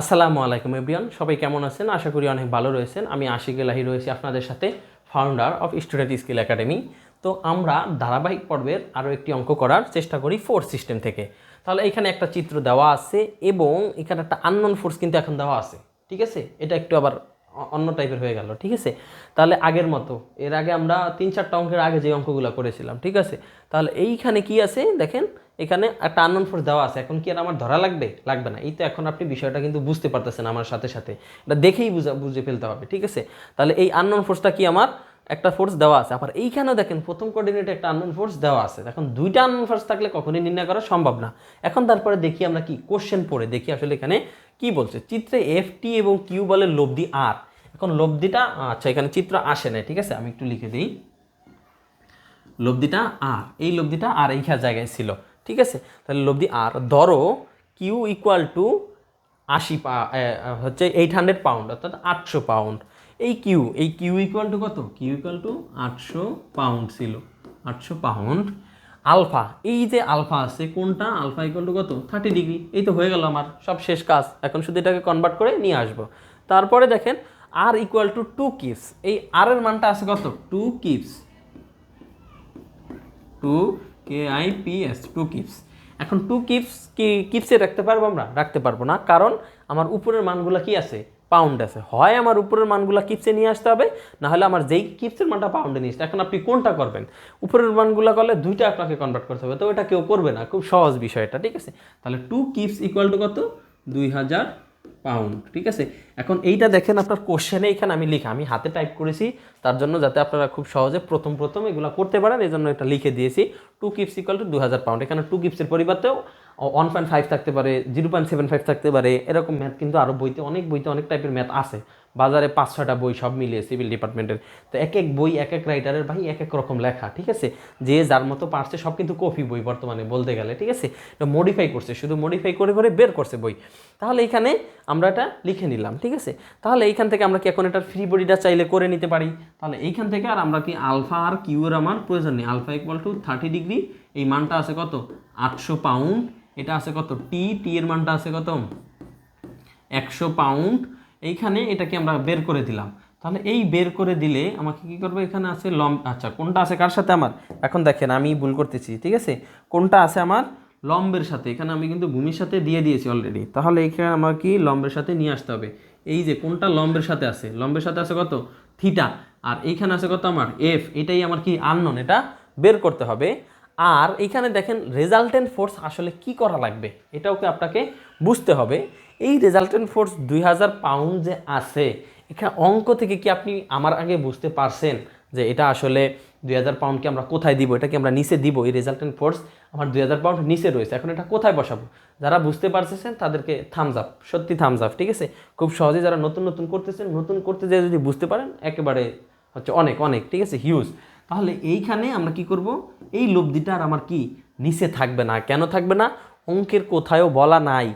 আসসালামু আলাইকুম এভরিয়ান সবাই কেমন আছেন? আশা করি অনেক ভালো রয়েছেন। আমি আশিক এলাহি রয়েছি আপনাদের সাথে founder of student skill academy তো আমরা ধারাবাহিক পর্বের আরও একটি অঙ্ক করার চেষ্টা করি ফোর্স সিস্টেম থেকে। তাহলে এখানে একটা চিত্র দেওয়া আছে এবং এখানে একটা আননোন ফোর্স কিন্তু এখন দেওয়া আছে, ঠিক আছে? এটা একটু আবার অন্য টাইপের হয়ে গেল, ঠিক আছে? তাহলে আগের মতো, এর আগে আমরা তিন চারটা অঙ্কের আগে যে অঙ্কগুলো করেছিলাম, ঠিক আছে? তাহলে এইখানে কি আছে? দেখেন এখানে একটা আননোন ফোর্স দেওয়া আছে। এখন কি আর আমার ধরা লাগবে? লাগবে না। এই তো এখন আপনি বিষয়টা কিন্তু বুঝতে পারতেছেন আমার সাথে সাথে। এটা দেখেই বুঝা, বুঝে ফেলতে হবে, ঠিক আছে? তাহলে এই আননোন ফোর্সটা কি আমার? একটা ফোর্স দেওয়া আছে। আবার এইখানেও দেখেন, প্রথম কোঅর্ডিনেটে একটা আননোন ফোর্স দেওয়া আছে। এখন দুইটা আননোন ফোর্স থাকলে কখনোই নির্ণয় করা সম্ভব না। এখন তারপরে দেখি আমরা কি কোশ্চেন পড়ে। দেখি আসলে এখানে কি বলছে? চিত্রে এফ টি এবং কিউ বলে লব্ধি আর এখন লব্ধিটা আচ্ছা এখানে চিত্র আসে না ঠিক আছে? আমি একটু লিখে দিই। লব্ধিটা আর এই লব্ধিটা আর এই জায়গায় ছিল। ঠিক আছে? তাহলে লব্ধি আর ধরো কিউ ইকুয়াল টু আশি পা হচ্ছে এইট হান্ড্রেড পাউন্ড অর্থাৎ আটশো পাউন্ড এই কিউ এই কিউ ইকুয়াল টু কত? কিউ ইকুয়াল টু আটশো পাউন্ড ছিল। আটশো পাউন্ড আলফা এই যে আলফা আছে, কোনটা? আলফা ইকুয়াল টু কত? থার্টি ডিগ্রি এই তো হয়ে গেল আমার, সব শেষ কাজ। এখন শুধু এটাকে কনভার্ট করে নিয়ে আসব। তারপরে দেখেন R equal to two kips এই আর এর মানটা আছে কত? Two kips two K I P S two kips এখন টু কিপস কি কিপসে রাখতে পারব আমরা? রাখতে পারব না। কারণ আমার উপরের মানগুলো কি আছে? পাউন্ড আছে। হয় আমার উপরের মানগুলো কিপসে নিয়ে আসতে হবে না হলে আমার যেই কিপসের মানটা পাউন্ডে নিয়ে আসতে এখন আপনি কোনটা করবেন? উপরের মানগুলো করলে দুইটা আপনাকে কনভার্ট করতে হবে। তো এটা কেউ করবে না। খুব সহজ বিষয় এটা, ঠিক আছে? তাহলে টু কিপস ইকুয়াল টু কত? দুই হাজার পাউন্ড, ঠিক আছে? এখন এইটা দেখেন আপনার কোশ্চেনে এখানে আমি লিখা, আমি হাতে টাইপ করেছি, তার জন্য যাতে আপনারা খুব সহজে প্রথম প্রথম এগুলো করতে পারেন এই জন্য এটা লিখে দিয়েছি টু কিপস ইকুয়াল টু দু হাজার পাউন্ড এখানে টু কিপসের পরিবর্তেও ওয়ান পয়েন্ট ফাইভ থাকতে পারে জিরো পয়েন্ট সেভেন ফাইভ থাকতে পারে, এরকম ম্যাথ কিন্তু আরও বইতে অনেক বইতে অনেক টাইপের ম্যাথ আছে। বাজারে পাঁচ ছটা বই সব মিলিয়ে সিভিল ডিপার্টমেন্টের তো এক এক বই, এক এক রাইটারের ভাই এক এক রকম লেখা, ঠিক আছে? যে যার মতো পারছে সব কিন্তু কপি বই বর্তমানে বলতে গেলে, ঠিক আছে? এটা মডিফাই করছে, শুধু মডিফাই করে করে বের করছে বই। তাহলে এখানে আমরা এটা লিখে নিলাম, ঠিক আছে? তাহলে এইখান থেকে আমরা কি এখন এটার ফ্রি বডিটা চাইলে করে নিতে পারি? তাহলে এইখান থেকে আর আমরা কি আলফা আর কিউ এর আমার প্রয়োজন নেই। Alpha equal to thirty degree এই মানটা আছে কত? আটশো পাউন্ড, এটা আছে কত? টি টি এর মানটা আছে কত? একশো পাউন্ড। এইখানে এটাকে আমরা বের করে দিলাম। তাহলে এই বের করে দিলে আমাকে কি করব? এখানে আছে লম আচ্ছা কোনটা আছে কার সাথে আমার? এখন দেখেন, আমি ভুল করতেছি, ঠিক আছে? কোনটা আছে আমার? লম্বের সাথে। এখানে আমি কিন্তু ভূমির সাথে দিয়ে দিয়েছি অলরেডি তাহলে এখানে আমার কি? লম্বের সাথে নিয়ে আসতে হবে। এই যে কোনটা লম্বের সাথে আছে? লম্বের সাথে আছে কত? থিটা আর এইখানে আছে কত আমার? এফ এটাই আমার কি আননোন এটা বের করতে হবে। আর এখানে দেখেন রেজাল্টেন্ট ফোর্স আসলে কি করা লাগবে? এটাওকে আপনাকে বুঝতে হবে। এই রেজাল্টেন্ট ফোর্স দুই হাজার পাউন্ড যে আছে, এখানে অঙ্ক থেকে কি আপনি আমার আগে বুঝতে পারছেন যে এটা আসলে দুই হাজার পাউন্ডকে আমরা কোথায় দিব এটা কি আমরা নিচে দিব? এই রেজাল্টেন্ট ফোর্স আমার দুই হাজার পাউন্ড নিচে রয়েছে। এখন এটা কোথায় বসাবো? যারা বুঝতে পারতেছেন তাদেরকে থামস আপ সত্যি থামস আপ ঠিক আছে? খুব সহজে যারা নতুন নতুন করতেছেন, নতুন করতে যেয়ে যদি বুঝতে পারেন, একেবারে হচ্ছে অনেক অনেক, ঠিক আছে? হিউজ তাহলে এইখানে আমরা কি করব? এই লব্ধিটা আর আমার কি নিচে থাকবে না, কেন থাকবে না? অঙ্কের কোথায়ও বলা নাই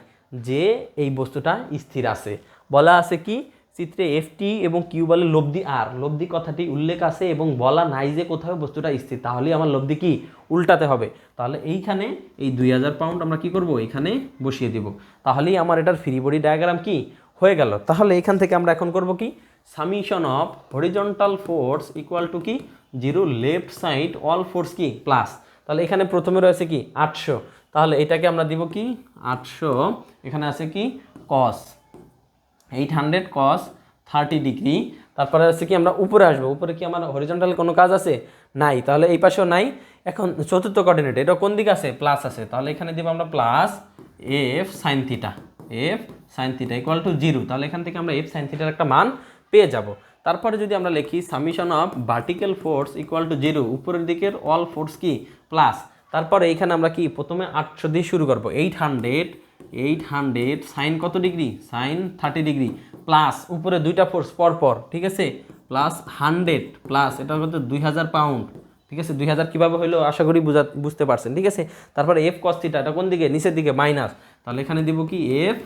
যে এই বস্তুটা স্থির আছে। বলা আছে কি? চিত্রে এফটি এবং কিউ বলে লব্ধি আর। লব্ধি কথাটি উল্লেখ আছে এবং বলা নাই যে কোথাও বস্তুটা স্থির। তাহলেই আমার লব্ধি কি? উল্টাতে হবে। তাহলে এইখানে এই দুই হাজার পাউন্ড আমরা কি করব? এখানে বসিয়ে দিব। তাহলেই আমার এটার ফ্রি বডি ডায়াগ্রাম কি হয়ে গেল। তাহলে এখান থেকে আমরা এখন করব কি? Summation of horizontal force equal to কি? Zero left side all force কি প্লাস। তাহলে এখানে প্রথমে রয়েছে কি? আটশো। তাহলে এটাকে আমরা দিব কি? আটশো। এখানে আছে কি? Cos eight hundred cos thirty degree তারপরে আছে কি? আমরা উপরে আসব। উপরে কি আমার হরিজন্টাল কোনো কাজ আছে? নাই। তাহলে এই পাশেও নাই। এখন চতুর্থ কোঅর্ডিনেট এটা কোন দিকে আছে? প্লাস আছে। তাহলে এখানে দিব আমরা plus F sine theta F sine theta equal to zero তাহলে এখান থেকে আমরা এফ সাইন থিটার একটা মান পেয়ে যাব। তারপরে যদি আমরা লিখি summation of vertical force equal to zero, উপরের দিকের অল ফোর্স কি? প্লাস। তারপরে এইখানে আমরা কি? প্রথমে আটশো দিয়ে শুরু করব। Eight hundred eight hundred, sine কত degree? Sine thirty degree. Plus উপরে দুইটা ফোর্স পরপর, ঠিক আছে? প্লাস হান্ড্রেড, প্লাস এটা কত দুই হাজার পাউন্ড, ঠিক আছে? দুই হাজার কীভাবে হলো আশা করি বুঝা বুঝতে পারছেন, ঠিক আছে? তারপরে এফ কস থিটা এটা কোন দিকে? নিচের দিকে মাইনাস তাহলে এখানে দিব কি? F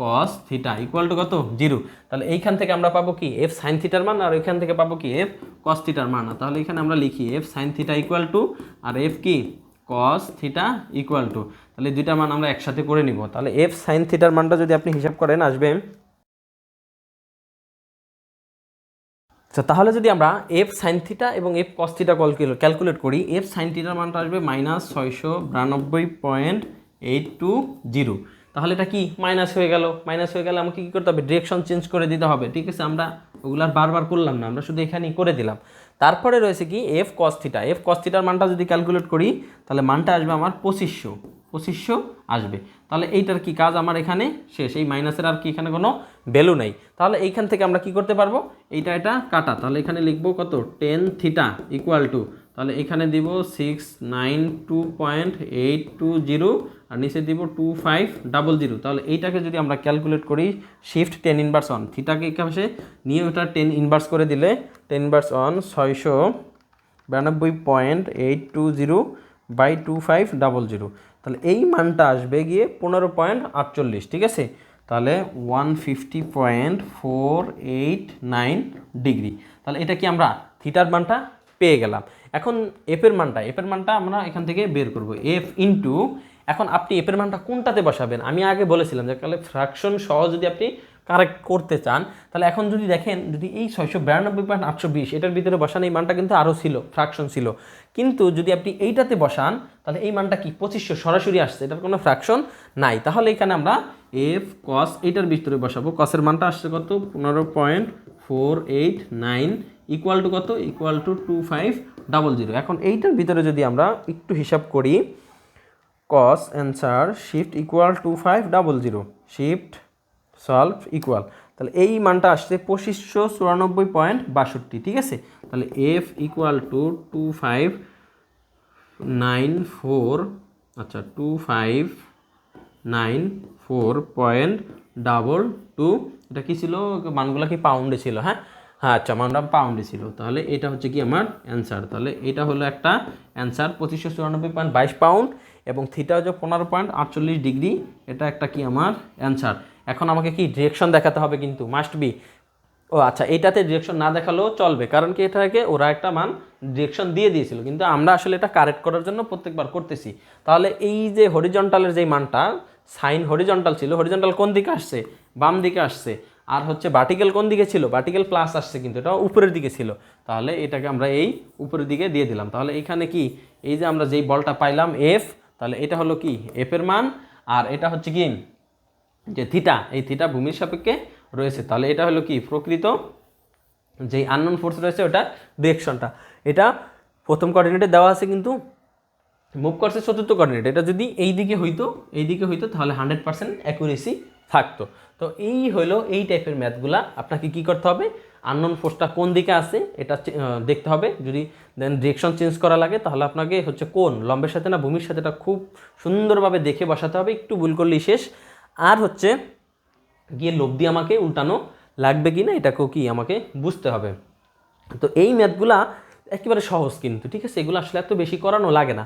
cos theta equal to কত? জিরো। তাহলে এইখান থেকে আমরা পাবো কি? এফ সাইন থিটার মান, আর এখান থেকে পাবো কি? এফ কস থিটার মান। তাহলে এখানে আমরা লিখি F sine theta equal to R F কি? কস থিটা ইকুয়াল টু তাহলে দুইটা মান আমরা একসাথে করে নিব। তাহলে এফ সাইন থিটার মানটা যদি আপনি হিসাব করেন, আসবে। আচ্ছা তাহলে যদি আমরা এফ সাইন থিটা এবং এফ কস থিটা ক্যালকুলেট করি এফ সাইন থিটার মানটা আসবে মাইনাস ছয়শো বিরানব্বই পয়েন্ট এইট টু জিরো তাহলে এটা কি? মাইনাস হয়ে গেল। মাইনাস হয়ে গেলে আমাকে কী করতে হবে? ডিরেকশন চেঞ্জ করে দিতে হবে। ঠিক আছে, আমরা ওগুলার বারবার করলাম না, আমরা শুধু এখানেই করে দিলাম। তারপরে রয়েছে কি? F cos theta F cos থিটার মানটা যদি ক্যালকুলেট করি, তাহলে মানটা আসবে আমার পঁচিশশো। পঁচিশশো আসবে। তাহলে এইটার কি কাজ আমার এখানে শেষ? এই মাইনাসের আর কি এখানে কোনো ভ্যালু নেই। তাহলে এইখান থেকে আমরা কি করতে পারব? এইটা এটা কাটা। তাহলে এখানে লিখব কত? টেন থিটা ইকুয়াল টু তাহলে এখানে দিব six nine two point eight two zero আর নিচে দিব টু ফাইভ ডাবল জিরো তাহলে এইটাকে যদি আমরা ক্যালকুলেট করি শিফট টেন ইনভার্স অন থিটাকে এখানে নিয়ে ওটা টেন ইনভার্স করে দিলে টেন ইনভার্স অন ছয়শো বিরানব্বই point eight two zero by two five double zero তাহলে এই মানটা আসবে গিয়ে পনেরো পয়েন্ট আটচল্লিশ, ঠিক আছে? তাহলে one fifty point four eight nine degree তাহলে এটা কি আমরা থিটার মানটা পেয়ে গেলাম। এখন এফের মানটা এফের মানটা আমরা এখান থেকে বের করব। এফ ইন্টু এখন আপনি এফের মানটা কোনটাতে বসাবেন? আমি আগে বলেছিলাম যে তাহলে ফ্র্যাকশন সহ যদি আপনি কারেক্ট করতে চান, তাহলে এখন যদি দেখেন যদি এই ছয়শো বিরানব্বই পয়েন্ট আটশো বিশ, এটার ভিতরে বসান এই মানটা কিন্তু আরও ছিল ফ্র্যাকশন ছিল। কিন্তু যদি আপনি এইটাতে বসান, তাহলে এই মানটা কি, পঁচিশশো সরাসরি আসছে, এটার কোনো ফ্র্যাকশন নাই। তাহলে এখানে আমরা এফ কস এইটার ভিতরে বসাবো। কসের মানটা আসছে কত? পনেরো point four eight nine equal to কত? Equal to two five double zero এখন এইটার ভিতরে যদি আমরা একটু হিসাব করি cos answer shift equal to five double zero shift solve equal তাহলে এই মানটা আসছে পঁচিশশো চুরানব্বই পয়েন্ট বাষট্টি, ঠিক আছে? তাহলে F equal to two five nine four আচ্ছা two five nine four point double two এটা কি ছিল? মানগুলো কি পাউন্ডে ছিল হ্যাঁ? হ্যাঁ আচ্ছা মানটা পাউন্ডে ছিল। তাহলে এটা হচ্ছে কি আমার অ্যান্সার তাহলে এটা হলো একটা অ্যান্সার পঁচিশশো চুরানব্বই পয়েন্ট বাইশ পাউন্ড এবং থিটা হচ্ছে পনেরো পয়েন্ট আটচল্লিশ ডিগ্রি এটা একটা কি আমার অ্যান্সার এখন আমাকে কি ডিরেকশন দেখাতে হবে কিন্তু? মাস্ট বি ও আচ্ছা এটাতে ডিরেকশন না দেখালেও চলবে, কারণ কি এটাকে ওরা একটা মান ডিরেকশন দিয়ে দিয়েছিল, কিন্তু আমরা আসলে এটা কারেক্ট করার জন্য প্রত্যেকবার করতেছি। তাহলে এই যে হরিজন্টালের যে মানটা সাইন হরিজন্টাল ছিল হরিজন্টাল কোন দিকে আসছে? বাম দিকে আসছে। আর হচ্ছে বার্টিক্যাল কোন দিকে ছিল? বার্টিক্যাল প্লাস আসছে কিন্তু এটা উপরের দিকে ছিল। তাহলে এটাকে আমরা এই উপরের দিকে দিয়ে দিলাম। তাহলে এখানে কি? এই যে আমরা যেই বলটা পাইলাম এফ তাহলে এটা হলো কি? এফের মান আর এটা হচ্ছে কি? যে থিটা এই থিটা ভূমির সাপেক্ষে রয়েছে। তাহলে এটা হলো কি? প্রকৃত যেই আননোন ফোর্স রয়েছে, ওটা ডিরেকশনটা এটা প্রথম কোঅর্ডিনেটে দেওয়া আছে কিন্তু মুভ করছে চতুর্থ কোঅর্ডিনেট এটা যদি এই দিকে হইতো এই দিকে হইতো, তাহলে হান্ড্রেড পার্সেন্ট অ্যাকুরেসি থাকতো। তো এই হলো এই টাইপের ম্যাথগুলা আপনাকে কি করতে হবে? আননোন ফোর্সটা কোন দিকে আছে, এটা দেখতে হবে। যদি দেন ডিরেকশন চেঞ্জ করা লাগে, তাহলে আপনাকে হচ্ছে কোন? লম্বের সাথে না ভূমির সাথে এটা খুব সুন্দরভাবে দেখে বসাতে হবে। একটু ভুল করলেই শেষ। আর হচ্ছে গিয়ে দিয়ে আমাকে উল্টানো লাগবে কি না এটাকেও কি আমাকে বুঝতে হবে। তো এই ম্যাথগুলা একেবারে সহজ কিন্তু, ঠিক আছে? এগুলো আসলে এত বেশি করানো লাগে না।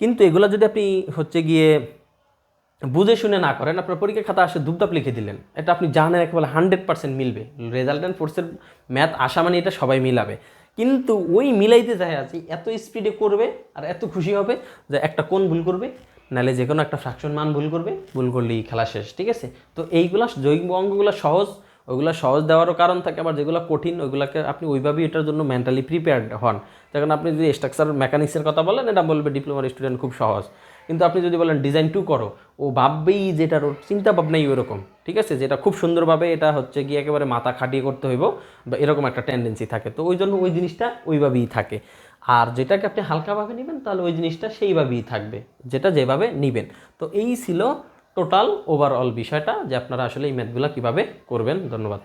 কিন্তু এগুলো যদি আপনি হচ্ছে গিয়ে বুঝে শুনে না করেন, আপনার পরীক্ষা খাতা আসে ধূপধাপ লিখে দিলেন। এটা আপনি জানেন, একেবারে হান্ড্রেড পার্সেন্ট মিলবে। রেজাল্ট অ্যান্ড ফোর্সের ম্যাথ আসা মানে এটা সবাই মিলাবে। কিন্তু ওই মিলাইতে যায় আছে এত স্পিডে করবে আর এত খুশি হবে যে একটা কোন ভুল করবে নাহলে যে কোনো একটা ফ্র্যাকশন মান ভুল করবে, ভুল করলেই খেলা শেষ, ঠিক আছে? তো এইগুলা জৈব অঙ্গগুলো সহজ, ওইগুলো সহজ দেওয়ারও কারণ থাকে, আবার যেগুলো কঠিন, ওইগুলোকে আপনি ওইভাবেই এটার জন্য মেন্টালি প্রিপেয়ার্ড হন। যখন আপনি যদি স্ট্রাকচার মেকানিক্সের কথা বলেন, এটা বলবে ডিপ্লোমার স্টুডেন্ট খুব সহজ। কিন্তু আপনি যদি বলেন ডিজাইন টু করো, ও ভাববেই যেটার ওর চিন্তা ভাবনাই ওরকম ঠিক আছে? যেটা খুব সুন্দরভাবে এটা হচ্ছে গিয়ে একেবারে মাথা খাটিয়ে করতে হইব, বা এরকম একটা টেন্ডেন্সি থাকে। তো ওই জন্য ওই জিনিসটা ওইভাবেই থাকে। আর যেটাকে আপনি হালকাভাবে নেবেন, তাহলে ওই জিনিসটা সেইভাবেই থাকবে, যেটা যেভাবে নেবেন। তো এই ছিল টোটাল ওভারঅল বিষয়টা, যে আপনারা আসলে এই ম্যাথগুলো কীভাবে করবেন। ধন্যবাদ।